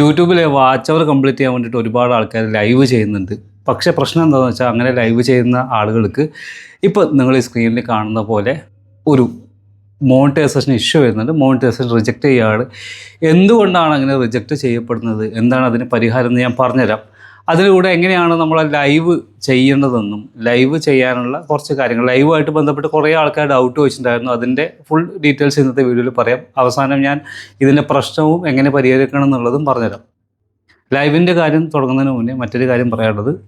യൂട്യൂബിലെ വാച്ച് അവർ കംപ്ലീറ്റ് ചെയ്യാൻ വേണ്ടിയിട്ട് ഒരുപാട് ആൾക്കാർ ലൈവ് ചെയ്യുന്നുണ്ട്. പക്ഷേ പ്രശ്നം എന്താണെന്ന് വെച്ചാൽ അങ്ങനെ ലൈവ് ചെയ്യുന്ന ആളുകൾക്ക് ഇപ്പോൾ നിങ്ങൾ ഈ സ്ക്രീനിൽ കാണുന്ന പോലെ ഒരു മോണിറ്റൈസേഷൻ ഇഷ്യൂ വരുന്നുണ്ട്. മോണിറ്റൈസേഷൻ റിജക്റ്റ് ചെയ്യുകയാണ് എന്തുകൊണ്ടാണ് അങ്ങനെ റിജക്റ്റ് ചെയ്യപ്പെടുന്നത്? എന്താണ് അതിന് പരിഹാരം എന്ന് ഞാൻ പറഞ്ഞുതരാം. അതിലൂടെ എങ്ങനെയാണ് നമ്മൾ ലൈവ് ചെയ്യേണ്ടതെന്നും ലൈവ് ചെയ്യാനുള്ള കുറച്ച് കാര്യങ്ങൾ ലൈവായിട്ട് ബന്ധപ്പെട്ട് കുറേ ആൾക്കാർ ഡൗട്ട് വെച്ചിട്ടുണ്ടായിരുന്നു അതിന്റെ ഫുൾ ഡീറ്റെയിൽസ് ഇന്നത്തെ വീഡിയോയിൽ പറയാം. അവസാനം ഞാൻ ഇതിന്റെ പ്രശ്നവും എങ്ങനെ പരിഹരിക്കണം എന്നുള്ളതും പറഞ്ഞുതരാം. ലൈവിന്റെ കാര്യം തുടങ്ങുന്നതിന് മുന്നേ മറ്റൊരു കാര്യം പറയാനുള്ളത്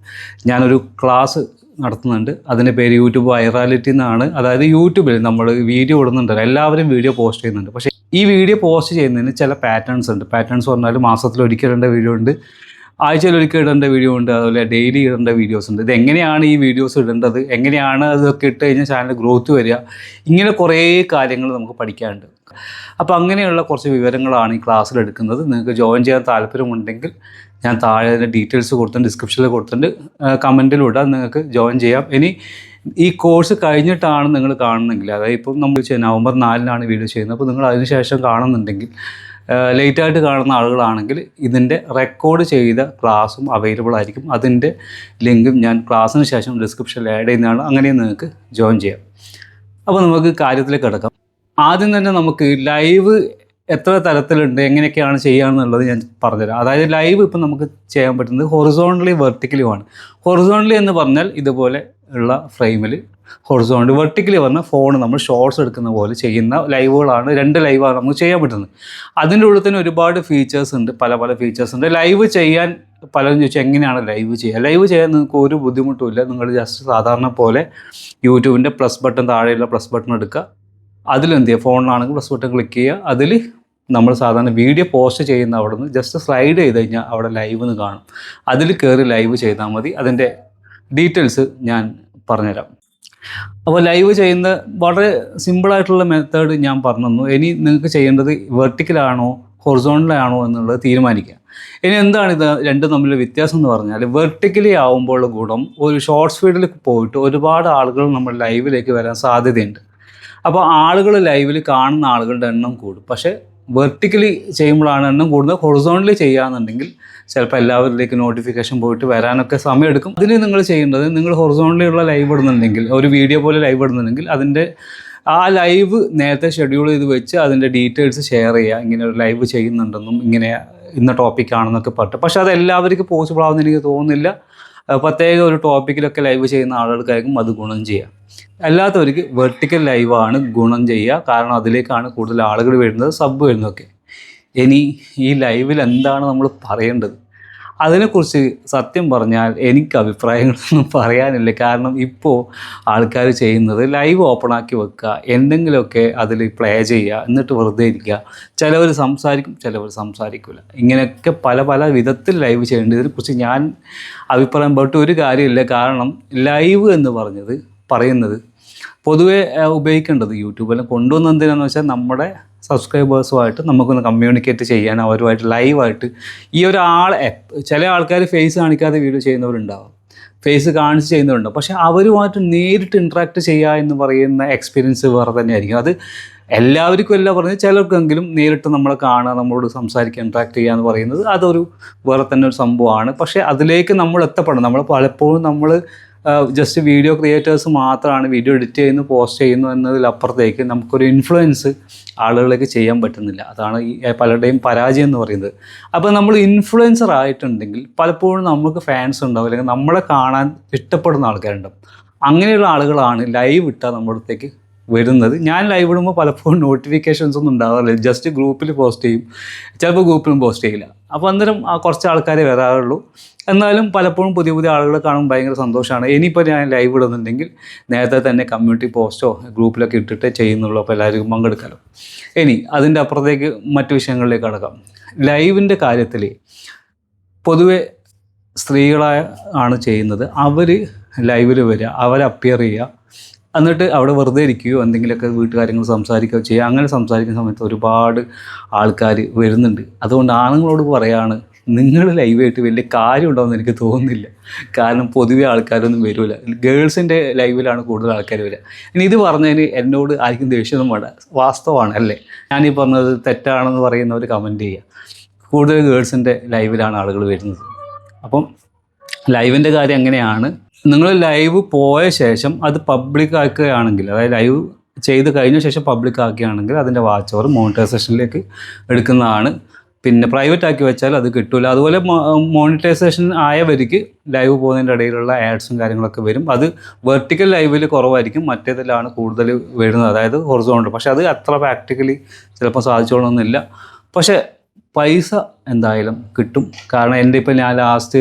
ഞാനൊരു ക്ലാസ് നടത്തുന്നുണ്ട്. അതിന്റെ പേര് യൂട്യൂബ് വൈറാലിറ്റി എന്നാണ്. അതായത് യൂട്യൂബിൽ നമ്മൾ വീഡിയോ ഇടുന്നുണ്ട് എല്ലാവരും വീഡിയോ പോസ്റ്റ് ചെയ്യുന്നുണ്ട്. പക്ഷേ ഈ വീഡിയോ പോസ്റ്റ് ചെയ്യുന്നതിന് ചില പാറ്റേൺസ് ഉണ്ട്. പാറ്റേൺസ് പറഞ്ഞാൽ മാസത്തിൽ ഒരിക്കൽ വീഡിയോ ഉണ്ട്. ആഴ്ചയിൽ ഒരിക്കൽ ഇടേണ്ട വീഡിയോ ഉണ്ട് അതുപോലെ ഡെയിലി ഇടേണ്ട വീഡിയോസ് ഉണ്ട്. ഇത് എങ്ങനെയാണ് ഈ വീഡിയോസ് ഇടേണ്ടത്? എങ്ങനെയാണ് അതൊക്കെ ഇട്ട് കഴിഞ്ഞാൽ ചാനൽ ഗ്രോത്ത് വരിക? ഇങ്ങനെ കുറേ കാര്യങ്ങൾ നമുക്ക് പഠിക്കാനുണ്ട്. അപ്പോൾ അങ്ങനെയുള്ള കുറച്ച് വിവരങ്ങളാണ് ഈ ക്ലാസ്സിൽ എടുക്കുന്നത്. നിങ്ങൾക്ക് ജോയിൻ ചെയ്യാൻ താല്പര്യമുണ്ടെങ്കിൽ ഞാൻ താഴെ അതിന്റെ ഡീറ്റെയിൽസ് കൊടുത്തിട്ടുണ്ട് ഡിസ്ക്രിപ്ഷനിൽ കൊടുത്തിട്ടുണ്ട്. കമന്റിലൂടെ നിങ്ങൾക്ക് ജോയിൻ ചെയ്യാം. ഇനി ഈ കോഴ്സ് കഴിഞ്ഞിട്ടാണ് നിങ്ങൾ കാണുന്നെങ്കിൽ അതായത് ഇപ്പം നമ്മൾ നവംബർ നാലിനാണ് വീഡിയോ ചെയ്യുന്നത്. അപ്പോൾ നിങ്ങൾ അതിനുശേഷം കാണുന്നുണ്ടെങ്കിൽ ലേറ്റായിട്ട് കാണുന്ന ആളുകളാണെങ്കിൽ ഇതിന്റെ റെക്കോർഡ് ചെയ്ത ക്ലാസ്സും അവൈലബിൾ ആയിരിക്കും. അതിന്റെ ലിങ്കും ഞാൻ ക്ലാസ്സിന് ശേഷം ഡിസ്ക്രിപ്ഷനിൽ ആഡ് ചെയ്യുന്നതാണ്. അങ്ങനെയും നിങ്ങൾക്ക് ജോയിൻ ചെയ്യാം. അപ്പോൾ നമുക്ക് കാര്യത്തിലേക്ക് കിടക്കാം. ആദ്യം തന്നെ നമുക്ക് ലൈവ് എത്ര തരത്തിലുണ്ട് എങ്ങനെയൊക്കെയാണ് ചെയ്യാന്നുള്ളത് ഞാൻ പറഞ്ഞുതരാം. അതായത് ലൈവ് ഇപ്പം നമുക്ക് ചെയ്യാൻ പറ്റുന്നത് ഹൊറിസോണ്ടലി വെർട്ടിക്കലുമാണ് ഹൊറിസോണ്ടലി എന്ന് പറഞ്ഞാൽ ഇതുപോലെ ഉള്ള ഫ്രെയിമിൽ ഹൊറിസോണ്ടലി വെർട്ടിക്കലി വന്ന ഫോൺ നമ്മൾ ഷോർട്സ് എടുക്കുന്ന പോലെ ചെയ്യുന്ന ലൈവുകളാണ് രണ്ട് ലൈവാണ് നമുക്ക് ചെയ്യാൻ പറ്റുന്നത്. അതിന്റെ ഉള്ളിൽ തന്നെ ഒരുപാട് ഫീച്ചേഴ്സ് ഉണ്ട് പല പല ഫീച്ചേഴ്സ് ഉണ്ട്. ലൈവ് ചെയ്യാൻ പലരും ചോദിച്ചു എങ്ങനെയാണ് ലൈവ് ചെയ്യുക? ലൈവ് ചെയ്യാൻ നിങ്ങൾക്ക് ഒരു ബുദ്ധിമുട്ടുമില്ല നിങ്ങൾ ജസ്റ്റ് സാധാരണ പോലെ യൂട്യൂബിന്റെ പ്ലസ് ബട്ടൺ താഴെയുള്ള പ്ലസ് ബട്ടൺ എടുക്കുക. അതിലെന്ത് ചെയ്യുക? ഫോണിലാണെങ്കിൽ പ്ലസ് ബട്ടൺ ക്ലിക്ക് ചെയ്യുക. അതിൽ നമ്മൾ സാധാരണ വീഡിയോ പോസ്റ്റ് ചെയ്യുന്ന അവിടെ നിന്ന് ജസ്റ്റ് സ്ലൈഡ് ചെയ്ത് കഴിഞ്ഞാൽ അവിടെ ലൈവ് എന്ന് കാണും. അതിൽ കയറി ലൈവ് ചെയ്താൽ മതി. അതിന്റെ ഡീറ്റെയിൽസ് ഞാൻ പറഞ്ഞുതരാം. അപ്പോൾ ലൈവ് ചെയ്യുന്ന വളരെ സിമ്പിളായിട്ടുള്ള മെത്തേഡ് ഞാൻ പറഞ്ഞു തന്നു ഇനി നിങ്ങൾക്ക് ചെയ്യേണ്ടത് വെർട്ടിക്കലാണോ ഹൊറിസോണിലാണോ എന്നുള്ളത് തീരുമാനിക്കുക. ഇനി എന്താണ് ഇത്? രണ്ടും തമ്മിലുള്ള വ്യത്യാസം എന്ന് പറഞ്ഞാൽ വെർട്ടിക്കലി ആവുമ്പോൾ ഗുണം ഒരു ഷോർട്ട് സ്പീഡിൽ പോയിട്ട് ഒരുപാട് ആളുകൾ നമ്മൾ ലൈവിലേക്ക് വരാൻ സാധ്യതയുണ്ട്. അപ്പോൾ ആളുകൾ ലൈവിൽ കാണുന്ന ആളുകളുടെ എണ്ണം കൂടും. പക്ഷേ വെർട്ടിക്കലി ചെയ്യുമ്പോഴാണ് എണ്ണം കൂടുന്നത്. ഹൊറിസോണലി ചെയ്യുകയാണെന്നുണ്ടെങ്കിൽ ചിലപ്പോൾ എല്ലാവരിലേക്ക് നോട്ടിഫിക്കേഷൻ പോയിട്ട് വരാനൊക്കെ സമയമെടുക്കും. അതിന് നിങ്ങൾ ചെയ്യേണ്ടത് നിങ്ങൾ ഹൊറിസോണലി ഉള്ള ലൈവ് ഇടുന്നുണ്ടെങ്കിൽ ഒരു വീഡിയോ പോലെ ലൈവ് ഇടുന്നുണ്ടെങ്കിൽ അതിന്റെ ആ ലൈവ് നേരത്തെ ഷെഡ്യൂൾ ചെയ്ത് വെച്ച് അതിന്റെ ഡീറ്റെയിൽസ് ഷെയർ ചെയ്യുക. ഇങ്ങനെ ഒരു ലൈവ് ചെയ്യുന്നുണ്ടെന്നും ഇങ്ങനെ ഇന്ന ടോപ്പിക്കാണെന്നൊക്കെ പറഞ്ഞു പക്ഷേ അത് എല്ലാവർക്കും പോസിബിൾ ആവുമെന്ന് എനിക്ക് തോന്നുന്നില്ല. പ്രത്യേക ഒരു ടോപ്പിക്കിലൊക്കെ ലൈവ് ചെയ്യുന്ന ആളുകൾക്കായിരിക്കും അത് ഗുണം ചെയ്യുക. അല്ലാത്തവർക്ക് വെർട്ടിക്കൽ ലൈവാണ് ഗുണം ചെയ്യുക. കാരണം അതിലേക്കാണ് കൂടുതൽ ആളുകൾ വരുന്നത് സബ് വരുന്നതൊക്കെ. ഇനി ഈ ലൈവിൽ എന്താണ് നമ്മൾ പറയേണ്ടത്? അതിനെക്കുറിച്ച് സത്യം പറഞ്ഞാൽ എനിക്ക് അഭിപ്രായങ്ങളൊന്നും പറയാനില്ല. കാരണം ഇപ്പോൾ ആൾക്കാർ ചെയ്യുന്നത് ലൈവ് ഓപ്പൺ ആക്കി വെക്കുക എന്തെങ്കിലുമൊക്കെ അതിൽ പ്ലേ ചെയ്യുക എന്നിട്ട് വെറുതെ ഇരിക്കുക. ചിലവർ സംസാരിക്കും ചിലവർ സംസാരിക്കില്ല ഇങ്ങനെയൊക്കെ പല പല വിധത്തിൽ ലൈവ് ചെയ്യേണ്ടത്. ഇതിനെക്കുറിച്ച് ഞാൻ അഭിപ്രായം പെട്ട് ഒരു കാര്യമില്ല. കാരണം ലൈവ് എന്ന് പറഞ്ഞത് പറയുന്നത് പൊതുവേ ഉപയോഗിക്കേണ്ടത് യൂട്യൂബിൽ കൊണ്ടുവന്നത് എന്തിനാന്ന് വെച്ചാൽ നമ്മുടെ സബ്സ്ക്രൈബേഴ്സുമായിട്ട് നമുക്കൊന്ന് കമ്മ്യൂണിക്കേറ്റ് ചെയ്യാൻ അവരുമായിട്ട് ലൈവായിട്ട് ഈ ഒരാളെ ചില ആൾക്കാർ ഫേസ് കാണിക്കാതെ വീഡിയോ ചെയ്യുന്നവരുണ്ടാവും. ഫേസ് കാണിച്ച് ചെയ്യുന്നവരുണ്ടാവും. പക്ഷേ അവരുമായിട്ട് നേരിട്ട് ഇൻട്രാക്ട് ചെയ്യുക എന്ന് പറയുന്ന എക്സ്പീരിയൻസ് വേറെ തന്നെയായിരിക്കും. അത് എല്ലാവർക്കും അല്ല പറഞ്ഞ് ചിലർക്കെങ്കിലും നേരിട്ട് നമ്മളെ കാണുക നമ്മളോട് സംസാരിക്കുക ഇൻട്രാക്ട് ചെയ്യുക എന്ന് പറയുന്നത് അതൊരു വേറെ തന്നെ ഒരു സംഭവമാണ്. പക്ഷേ അതിലേക്ക് നമ്മൾ എത്തപ്പെടണം. നമ്മൾ പലപ്പോഴും നമ്മൾ ജസ്റ്റ് വീഡിയോ ക്രിയേറ്റേഴ്സ് മാത്രമാണ് വീഡിയോ എഡിറ്റ് ചെയ്യുന്നു പോസ്റ്റ് ചെയ്യുന്നു എന്നതിലപ്പുറത്തേക്ക് നമുക്കൊരു ഇൻഫ്ലുവൻസ് ആളുകളിലേക്ക് ചെയ്യാൻ പറ്റുന്നില്ല. അതാണ് ഈ പലരുടെയും പരാജയം എന്ന് പറയുന്നത്. അപ്പോൾ നമ്മൾ ഇൻഫ്ലുവൻസർ ആയിട്ടുണ്ടെങ്കിൽ പലപ്പോഴും നമുക്ക് ഫാൻസ് ഉണ്ടാവും അല്ലെങ്കിൽ നമ്മളെ കാണാൻ ഇഷ്ടപ്പെടുന്ന ആൾക്കാരുണ്ടാവും. അങ്ങനെയുള്ള ആളുകളാണ് ലൈവ് ഇട്ടാൽ നമ്മുടെ അടുത്തേക്ക് വരുന്നത്. ഞാൻ ലൈവ് ഇടുമ്പോൾ പലപ്പോഴും നോട്ടിഫിക്കേഷൻസ് ഒന്നും ഉണ്ടാവാറില്ല. ജസ്റ്റ് ഗ്രൂപ്പിൽ പോസ്റ്റ് ചെയ്യും. ചിലപ്പോൾ ഗ്രൂപ്പിലും പോസ്റ്റ് ചെയ്യില്ല. അപ്പോൾ അന്നേരം ആ കുറച്ച് ആൾക്കാരെ വരാറുള്ളൂ. എന്നാലും പലപ്പോഴും പുതിയ പുതിയ ആളുകളെ കാണുമ്പോൾ ഭയങ്കര സന്തോഷമാണ്. ഇനിയിപ്പോൾ ഞാൻ ലൈവ് ഇടുന്നുണ്ടെങ്കിൽ നേരത്തെ തന്നെ കമ്മ്യൂണിറ്റി പോസ്റ്റോ ഗ്രൂപ്പിലൊക്കെ ഇട്ടിട്ടേ ചെയ്യുന്നുള്ളൂ. അപ്പോൾ എല്ലാവർക്കും പങ്കെടുക്കാമല്ലോ ഇനി അതിന്റെ അപ്പുറത്തേക്ക് മറ്റു വിഷയങ്ങളിലേക്ക് കടക്കാം. ലൈവിന്റെ കാര്യത്തിൽ പൊതുവെ സ്ത്രീകളായ ആണ് ചെയ്യുന്നത്. അവർ ലൈവിൽ വരിക. അവർ അപ്പിയർ ചെയ്യുക. എന്നിട്ട് അവിടെ വെറുതെ ഇരിക്കുകയോ എന്തെങ്കിലുമൊക്കെ വീട്ടുകാര്യങ്ങൾ സംസാരിക്കുകയോ ചെയ്യുക അങ്ങനെ സംസാരിക്കുന്ന സമയത്ത് ഒരുപാട് ആൾക്കാർ വരുന്നുണ്ട്. അതുകൊണ്ട് ആണുങ്ങളോട് പറയാണ് നിങ്ങൾ ലൈവായിട്ട് വലിയ കാര്യം ഉണ്ടാവുമെന്ന് എനിക്ക് തോന്നുന്നില്ല. കാരണം പൊതുവെ ആൾക്കാരൊന്നും വരില്ല ഗേൾസിന്റെ ലൈവിലാണ് കൂടുതൽ ആൾക്കാർ വരിക. ഇനി ഇത് പറഞ്ഞതിന് എന്നോട് ആർക്കും ദേഷ്യമൊന്നും വേണ്ട. വാസ്തവമാണ് അല്ലേ? ഞാനീ പറഞ്ഞത് തെറ്റാണെന്ന് പറയുന്നവർ കമന്റ് ചെയ്യുക. കൂടുതൽ ഗേൾസിന്റെ ലൈവിലാണ് ആളുകൾ വരുന്നത്. അപ്പം ലൈവിന്റെ കാര്യം എങ്ങനെയാണ്? നിങ്ങൾ ലൈവ് പോയ ശേഷം അത് പബ്ലിക് ആക്കുകയാണെങ്കിൽ അതായത് ലൈവ് ചെയ്ത് കഴിഞ്ഞ ശേഷം പബ്ലിക് ആക്കുകയാണെങ്കിൽ അതിന്റെ വാച്ച് ഓവർ മോണിറ്റൈസേഷനിലേക്ക് എടുക്കുന്നതാണ്. പിന്നെ പ്രൈവറ്റ് ആക്കി വെച്ചാൽ അത് കിട്ടില്ല അതുപോലെ മോണിറ്റൈസേഷൻ ആയവർക്ക് ലൈവ് പോകുന്നതിന്റെ ഇടയിലുള്ള ആഡ്സും കാര്യങ്ങളൊക്കെ വരും. അത് വെർട്ടിക്കൽ ലൈവിൽ കുറവായിരിക്കും. മറ്റേതിലാണ് കൂടുതൽ വരുന്നത്. അതായത് ഹൊറിസോണ്ട് പക്ഷേ അത് അത്ര പ്രാക്ടിക്കലി ചിലപ്പോൾ സാധിച്ചോളണമെന്നില്ല പക്ഷേ പൈസ എന്തായാലും കിട്ടും. കാരണം എന്റെ ഇപ്പം ഞാൻ ലാസ്റ്റ്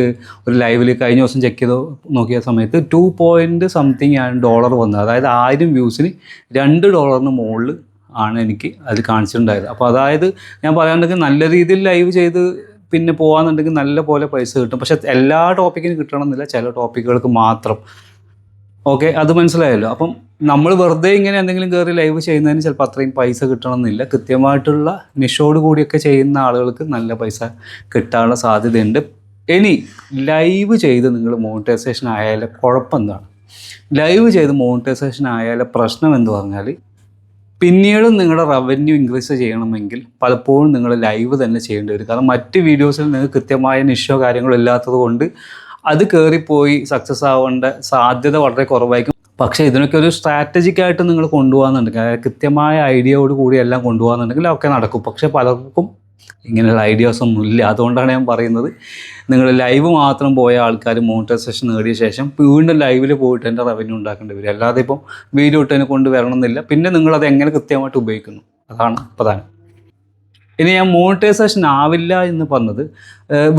ഒരു ലൈവിൽ കഴിഞ്ഞ ദിവസം ചെക്ക് ചെയ്തോ നോക്കിയ സമയത്ത് ടു പോയിന്റ് സംതിങ് ആണ് ഡോളർ വന്നത്. അതായത് ആയിരം വ്യൂസിന് രണ്ട് ഡോളറിന് മുകളിൽ ആണ് എനിക്ക് അത് കാണിച്ചിട്ടുണ്ടായത്. അപ്പോൾ അതായത് ഞാൻ പറയാനുണ്ടെങ്കിൽ നല്ല രീതിയിൽ ലൈവ് ചെയ്ത് പിന്നെ പോകാന്നുണ്ടെങ്കിൽ നല്ല പോലെ പൈസ കിട്ടും. പക്ഷെ എല്ലാ ടോപ്പിക്കിനും കിട്ടണമെന്നില്ല. ചില ടോപ്പിക്കുകൾക്ക് മാത്രം. ഓക്കെ അത് മനസ്സിലായല്ലോ? അപ്പം നമ്മൾ വെറുതെ ഇങ്ങനെ എന്തെങ്കിലും കയറി ലൈവ് ചെയ്യുന്നതിന് ചിലപ്പോൾ അത്രയും പൈസ കിട്ടണമെന്നില്ല. കൃത്യമായിട്ടുള്ള നിഷോട് കൂടിയൊക്കെ ചെയ്യുന്ന ആളുകൾക്ക് നല്ല പൈസ കിട്ടാനുള്ള സാധ്യതയുണ്ട്. ഇനി ലൈവ് ചെയ്ത് നിങ്ങൾ മോണിറ്റൈസേഷൻ ആയാലും കുഴപ്പം എന്താണ് ലൈവ് ചെയ്ത് മോണിറ്റൈസേഷൻ ആയാലും പ്രശ്നം എന്ന് പറഞ്ഞാൽ പിന്നീട് നിങ്ങളുടെ റവന്യൂ ഇൻക്രീസ് ചെയ്യണമെങ്കിൽ പലപ്പോഴും നിങ്ങൾ ലൈവ് തന്നെ ചെയ്യേണ്ടി വരും. കാരണം മറ്റ് വീഡിയോസിൽ നിങ്ങൾക്ക് കൃത്യമായ നിഷോ കാര്യങ്ങളോ ഇല്ലാത്തത് കൊണ്ട് അത് കയറിപ്പോയി സക്സസ് ആവേണ്ട സാധ്യത വളരെ കുറവായിരിക്കും. പക്ഷേ ഇതിനൊക്കെ ഒരു സ്ട്രാറ്റജിക് ആയിട്ട് നിങ്ങൾ കൊണ്ടുപോകാന്നുണ്ടെങ്കിൽ അതായത് കൃത്യമായ ഐഡിയയോട് കൂടി എല്ലാം കൊണ്ടുപോകാന്നുണ്ടെങ്കിൽ ഒക്കെ നടക്കും. പക്ഷേ പലർക്കും ഇങ്ങനെയുള്ള ഐഡിയാസ് ഒന്നും ഇല്ല. അതുകൊണ്ടാണ് ഞാൻ പറയുന്നത് നിങ്ങൾ ലൈവ് മാത്രം പോയ ആൾക്കാർ മോണിറ്റൈസേഷൻ നേടിയ ശേഷം വീണ്ടും ലൈവിൽ പോയിട്ട് എന്റെ റവന്യൂ ഉണ്ടാക്കേണ്ടി വരും. അല്ലാതെ ഇപ്പം വീഡിയോ ഇട്ടതിനെ കൊണ്ട് വരണമെന്നില്ല. പിന്നെ നിങ്ങളത് എങ്ങനെ കൃത്യമായിട്ട് ഉപയോഗിക്കുന്നു? അതാണ് പ്രധാനം. ഇനി ഞാൻ മോണിറ്റൈസേഷൻ ആവില്ല എന്ന് പറഞ്ഞത്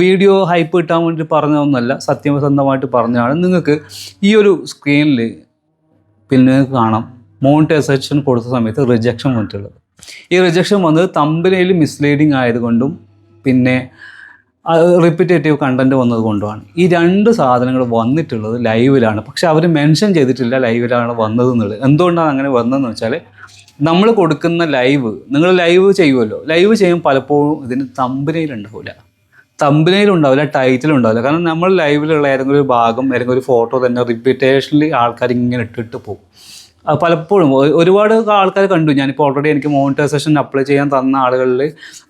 വീഡിയോ ഹൈപ്പ് കിട്ടാൻ വേണ്ടി പറഞ്ഞതൊന്നുമല്ല സത്യസന്ധമായിട്ട് പറഞ്ഞാണ് നിങ്ങൾക്ക് ഈ ഒരു സ്ക്രീനിൽ പിന്നെ നിങ്ങൾക്ക് കാണാം മോണിറ്റൈസേഷൻ കൊടുത്ത സമയത്ത് റിജക്ഷൻ വന്നിട്ടുള്ളത്. ഈ റിജക്ഷൻ വന്നത് തമ്പനയിൽ മിസ്ലീഡിങ് ആയതുകൊണ്ടും പിന്നെ റിപ്പിറ്റേറ്റീവ് കണ്ടന്റ് വന്നത് കൊണ്ടുമാണ് ഈ രണ്ട് സാധനങ്ങൾ വന്നിട്ടുള്ളത് ലൈവിലാണ് പക്ഷെ അവർ മെൻഷൻ ചെയ്തിട്ടില്ല ലൈവിലാണ് വന്നത് എന്നുള്ളത് എന്തുകൊണ്ടാണ് അങ്ങനെ വന്നതെന്ന് വെച്ചാൽ നമ്മൾ കൊടുക്കുന്ന ലൈവ് നിങ്ങൾ ലൈവ് ചെയ്യുമല്ലോ. ലൈവ് ചെയ്യുമ്പോൾ പലപ്പോഴും ഇതിന് തമ്പനയിൽ ഉണ്ടാവില്ല. തമ്പനയിൽ ഉണ്ടാവില്ല ടൈറ്റിൽ ഉണ്ടാവില്ല. കാരണം നമ്മൾ ലൈവിലുള്ള ഏതെങ്കിലും ഒരു ഭാഗം ഏതെങ്കിലും ഒരു ഫോട്ടോ തന്നെ റിപ്പീറ്റേഷനിൽ ആൾക്കാർ ഇങ്ങനെ ഇട്ടിട്ട് പോകും. പലപ്പോഴും ഒരുപാട് ആൾക്കാർ കണ്ടു. ഞാനിപ്പോൾ ഓൾറെഡി എനിക്ക് മോണിറ്റൈസേഷൻ അപ്ലൈ ചെയ്യാൻ തന്ന ആളുകളിൽ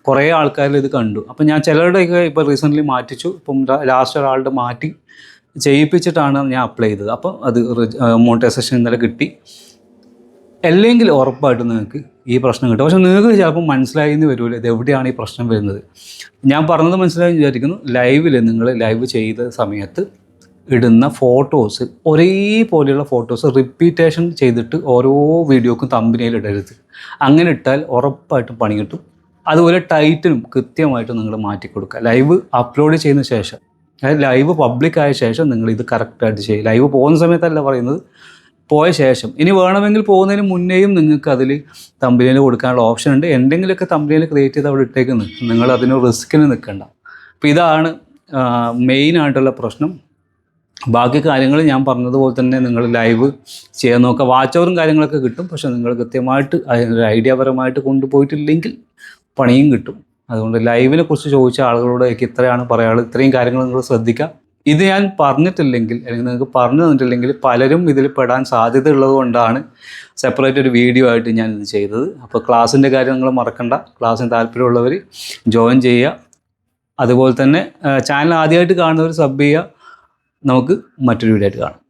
കുറേ ആൾക്കാരിൽ ഇത് കണ്ടു. അപ്പം ഞാൻ ചിലരുടെയൊക്കെ ഇപ്പോൾ റീസെന്റ്ലി മാറ്റിച്ചു. ഇപ്പം ലാസ്റ്റ് ഒരാളുടെ മാറ്റി ചെയ്യിപ്പിച്ചിട്ടാണ് ഞാൻ അപ്ലൈ ചെയ്തത്. അപ്പം അത് മോണിറ്റൈസേഷൻ ഇന്നലെ കിട്ടി. അല്ലെങ്കിൽ ഉറപ്പായിട്ടും നിങ്ങൾക്ക് ഈ പ്രശ്നം കിട്ടും. പക്ഷെ നിങ്ങൾക്ക് ചിലപ്പോൾ മനസ്സിലായി എന്ന് വരില്ല ഇത് എവിടെയാണ് ഈ പ്രശ്നം വരുന്നത്? ഞാൻ പറഞ്ഞത് മനസ്സിലായി വിചാരിക്കുന്നു ലൈവിൽ നിങ്ങൾ ലൈവ് ചെയ്ത സമയത്ത് ഇടുന്ന ഫോട്ടോസ് ഒരേപോലെയുള്ള ഫോട്ടോസ് റിപ്പീറ്റേഷൻ ചെയ്തിട്ട് ഓരോ വീഡിയോക്കും തമ്പനിയിൽ ഇടരുത്. അങ്ങനെ ഇട്ടാൽ ഉറപ്പായിട്ടും പണി കിട്ടും. അതുപോലെ ടൈറ്റിലും കൃത്യമായിട്ട് നിങ്ങൾ മാറ്റി കൊടുക്കുക. ലൈവ് അപ്ലോഡ് ചെയ്യുന്ന ശേഷം അതായത് ലൈവ് പബ്ലിക് ആയ ശേഷം നിങ്ങൾ ഇത് കറക്റ്റായിട്ട് ചെയ്യുക ലൈവ് പോകുന്ന സമയത്തല്ല പറയുന്നത്. പോയ ശേഷം. ഇനി വേണമെങ്കിൽ പോകുന്നതിന് മുന്നേയും നിങ്ങൾക്ക് അതിൽ തമ്പനിയിൽ കൊടുക്കാനുള്ള ഓപ്ഷൻ ഉണ്ട്. എന്തെങ്കിലുമൊക്കെ തമ്പനിയിൽ ക്രിയേറ്റ് ചെയ്ത് അവിടെ ഇട്ടേക്കുന്നത് നിങ്ങൾ അതിന് റിസ്ക്കിന് നിൽക്കണ്ട. അപ്പോൾ ഇതാണ് മെയിൻ ആയിട്ടുള്ള പ്രശ്നം. ബാക്കി കാര്യങ്ങൾ ഞാൻ പറഞ്ഞതുപോലെ തന്നെ നിങ്ങൾ ലൈവ് ചെയ്യാൻ നോക്കുക വാച്ച് ഓവറും കാര്യങ്ങളൊക്കെ കിട്ടും. പക്ഷെ നിങ്ങൾ കൃത്യമായിട്ട് അതിനൊരു ഐഡിയാപരമായിട്ട് കൊണ്ടുപോയിട്ടില്ലെങ്കിൽ പണിയും കിട്ടും. അതുകൊണ്ട് ലൈവിനെ കുറിച്ച് ചോദിച്ച ആളുകളോട് എനിക്ക് ഇത്രയാണ് പറയാനുള്ളത്. ഇത്രയും കാര്യങ്ങൾ നിങ്ങൾ ശ്രദ്ധിക്കുക ഇത് ഞാൻ പറഞ്ഞിട്ടില്ലെങ്കിൽ അല്ലെങ്കിൽ നിങ്ങൾക്ക് പറഞ്ഞു തന്നിട്ടില്ലെങ്കിൽ പലരും ഇതിൽ പെടാൻ സാധ്യത ഉള്ളത് കൊണ്ടാണ് സെപ്പറേറ്റ് ഒരു വീഡിയോ ആയിട്ട് ഞാൻ ഇത് ചെയ്തത്. അപ്പോൾ ക്ലാസ്സിന്റെ കാര്യം നിങ്ങൾ മറക്കണ്ട. ക്ലാസ്സിന് താല്പര്യമുള്ളവർ ജോയിൻ ചെയ്യുക. അതുപോലെ തന്നെ ചാനൽ ആദ്യമായിട്ട് കാണുന്നവർ സബ് ചെയ്യുക. നമുക്ക് മറ്റൊരു വീഡിയോ ആയിട്ട് കാണാം.